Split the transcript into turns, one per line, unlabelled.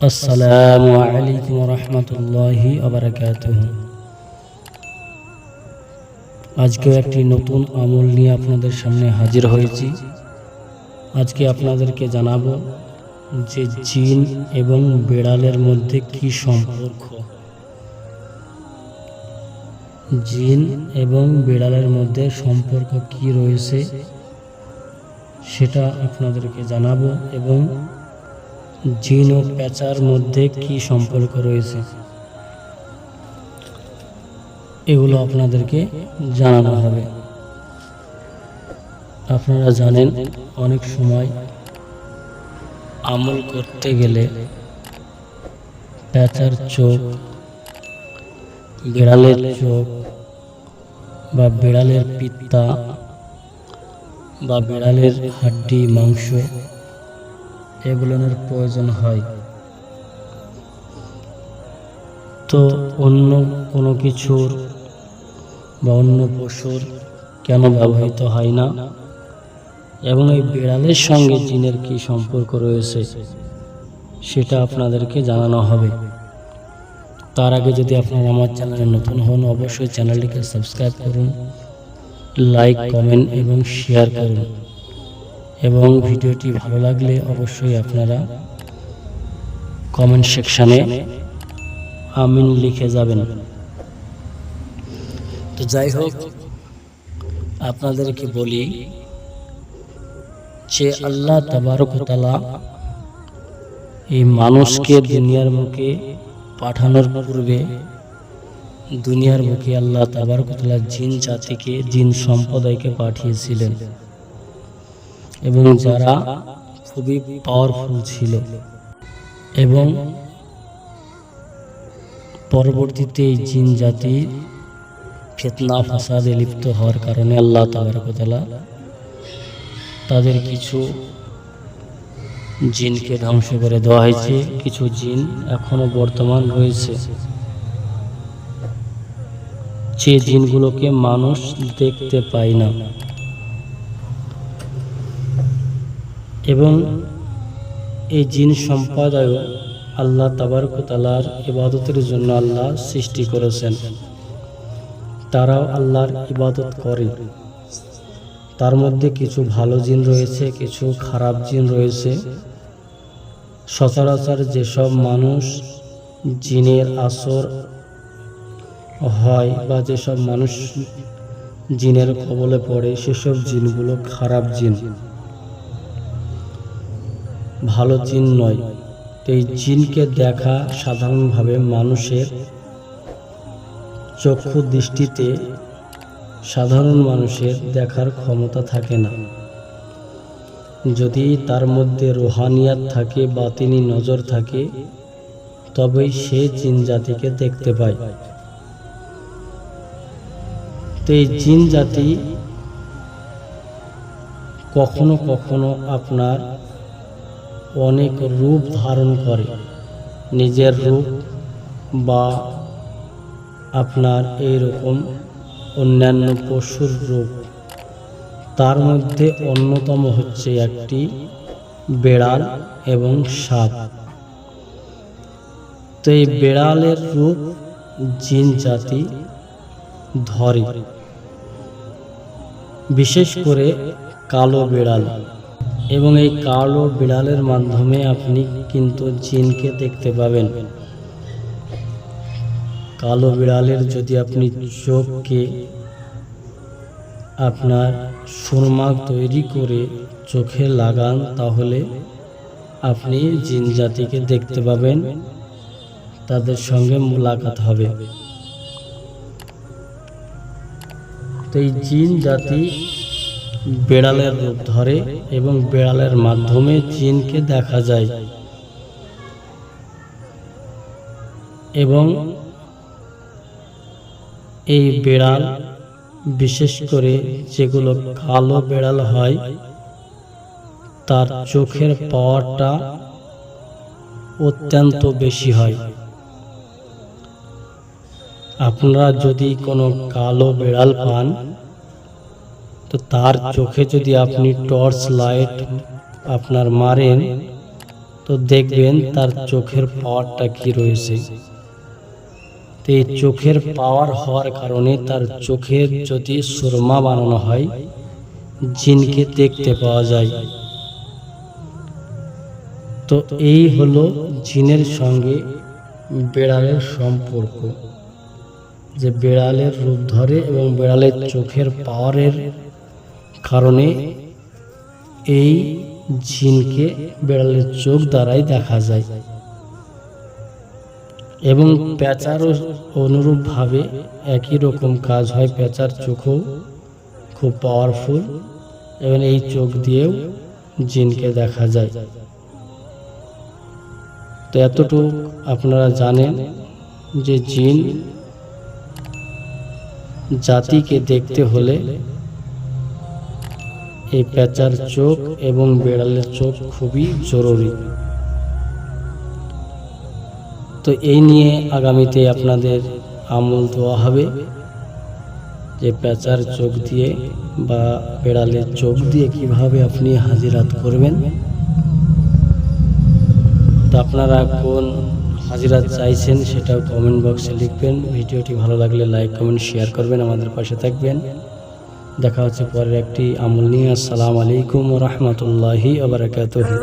আসসালামু আলাইকুম রহমতুল্লাহি আবরাকাতুহ আজকেও একটি নতুন আমল নিয়ে আপনাদের সামনে হাজির হয়েছি। আজকে আপনাদেরকে জানাব যে জিন এবং বেড়ালের মধ্যে কি সম্পর্ক। জিন এবং বিড়ালের মধ্যে সম্পর্ক কি রয়েছে সেটা আপনাদেরকে জানাব এবং জিন ও পেঁচার মধ্যে কি সম্পর্ক রয়েছে? এগুলো আপনাদেরকে জানানো হবে। আপনারা জানেন, অনেক সময় আমল করতে গেলে পেঁচার চোখ, বিড়ালের চোখ বা বিড়ালের পিত্তা বা বিড়ালের হাড্ডি, মাংস এগুলোর প্রয়োজন হয়। তো অন্য কোনো কিছুর বা অন্য পশুর কেন ব্যবহৃত হয় না? এবং এই বিড়ালের সঙ্গে জিনের কি সম্পর্ক রয়েছে, সেটা আপনাদেরকে জানানো হবে। তার আগে যদি আপনারা আমার চ্যানেলে নতুন হন, অবশ্যই চ্যানেলটিকে সাবস্ক্রাইব করুন, লাইক, কমেন্ট এবং শেয়ার করুন। এবং ভিডিওটি ভালো লাগলে অবশ্যই আপনারা কমেন্ট সেকশানে আমিন লিখে যাবেন। তো যাই হোক আপনাদেরকে বলি যে আল্লাহ তাবারকতালা এই মানুষকে দুনিয়ার মুখে পাঠানোর পূর্বে দুনিয়ার মুখে আল্লাহ তাবারকতালা জিন জাতিকে জিন সম্প্রদায়কে পাঠিয়েছিলেন। এবং যারা খুবই পাওয়ারফুল ছিল। এবং পরবর্তীতে এই জিন জাতি ফেতনা, ফাসাদে লিপ্ত হওয়ার কারণে আল্লাহ তাবারকতালা তাদের কিছু জিনকে ধ্বংস করে দেওয়া হয়েছে। কিছু জিন এখনও বর্তমান রয়েছে। যে জিনগুলোকে মানুষ দেখতে পায় না। এবং এই জিন সম্প্রদায় আল্লাহ তাবারকতালার ইবাদতের জন্য আল্লাহ সৃষ্টি করেছেন। তারাও আল্লাহর ইবাদত করে। তার মধ্যে কিছু ভালো জিন রয়েছে, কিছু খারাপ জিন রয়েছে। সচরাচর যেসব মানুষ জিনের আসর হয় বা যেসব মানুষ জিনের কবলে পড়ে, সেসব জিনগুলো খারাপ জিন। ভালো জিন নয়। তো এই জিনকে দেখা সাধারণভাবে মানুষের চক্ষু দৃষ্টিতে সাধারণ মানুষের দেখার ক্ষমতা থাকে না। যদি তার মধ্যে রোহানিয়াত থাকে বা তিনি নজর থাকে, তবেই সে জিন জাতিকে দেখতে পায়। তো এই জিন জাতি কখনো কখনো আপনার অনেক রূপ ধারণ করে। নিজের রূপ বা আপনার এইরকম অন্যান্য পশুর রূপ। তার মধ্যে অন্যতম হচ্ছে একটি বেড়াল এবং সাপ। তো এই বেড়ালের রূপ জিন জাতি ধরে। বিশেষ করে কালো বিড়াল। এবং এই কালো বিড়ালের মাধ্যমে আপনি কিন্তু জিনকে দেখতে পাবেন। কালো বিড়ালের যদি আপনি চোখকে আপনার সুরমা তৈরি করে চোখে লাগান, তাহলে আপনি জিন জাতিকে দেখতে পাবেন। তাদের সঙ্গে মোলাকাত হবে। তো এই জিন জাতি বেড়ালের রূপ ধরে এবং বেড়ালের মাধ্যমে জিনকে দেখা যায়। এবং এই বেড়াল, বিশেষ করে যেগুলো কালো বেড়াল হয়, তার চোখের পাওয়ারটা অত্যন্ত বেশি হয়। আপনারা যদি কোনো কালো বেড়াল পান তো তার চোখে যদি আপনি টর্চ লাইট আপনার মারেন, তো দেখবেন তার চোখের পাওয়ারটা কি রয়েছে। তো এই চোখের পাওয়ার হওয়ার কারণে তার চোখের যদি সুরমা বানানো হয়, জিনকে দেখতে পাওয়া যায়। তো এই হলো জিনের সঙ্গে বেড়ালের সম্পর্ক। যে বেড়ালের রূপ ধরে এবং বেড়ালের চোখের পাওয়ারের কারণে এই জিনকে বেড়ালের চোখ দ্বারাই দেখা যায়। এবং পেঁচারও অনুরূপভাবে একই রকম কাজ হয়। পেঁচার চোখও খুব পাওয়ারফুল এবং এই চোখ দিয়েও জিনকে দেখা যায়। তো এতটুকু আপনারা জানেন যে জিন জাতিকে দেখতে হলে এই পেঁচার চোখ এবং বেড়ালের চোখ খুবই জরুরি। তো এই নিয়ে আগামীতে আপনাদের আমল দেওয়া হবে যে পেঁচার চোখ দিয়ে বা বেড়ালের চোখ দিয়ে কীভাবে আপনি হাজিরাত করবেন। তো আপনারা কোন হাজিরাত চাইছেন সেটাও কমেন্ট বক্সে লিখবেন। ভিডিওটি ভালো লাগলে লাইক, কমেন্ট, শেয়ার করবেন, আমাদের পাশে থাকবেন। দেখা হচ্ছে পরের একটি আমল নিয়ে। আসসালামু আলাইকুম রহমতুল্লাহি আবরাকাতুহু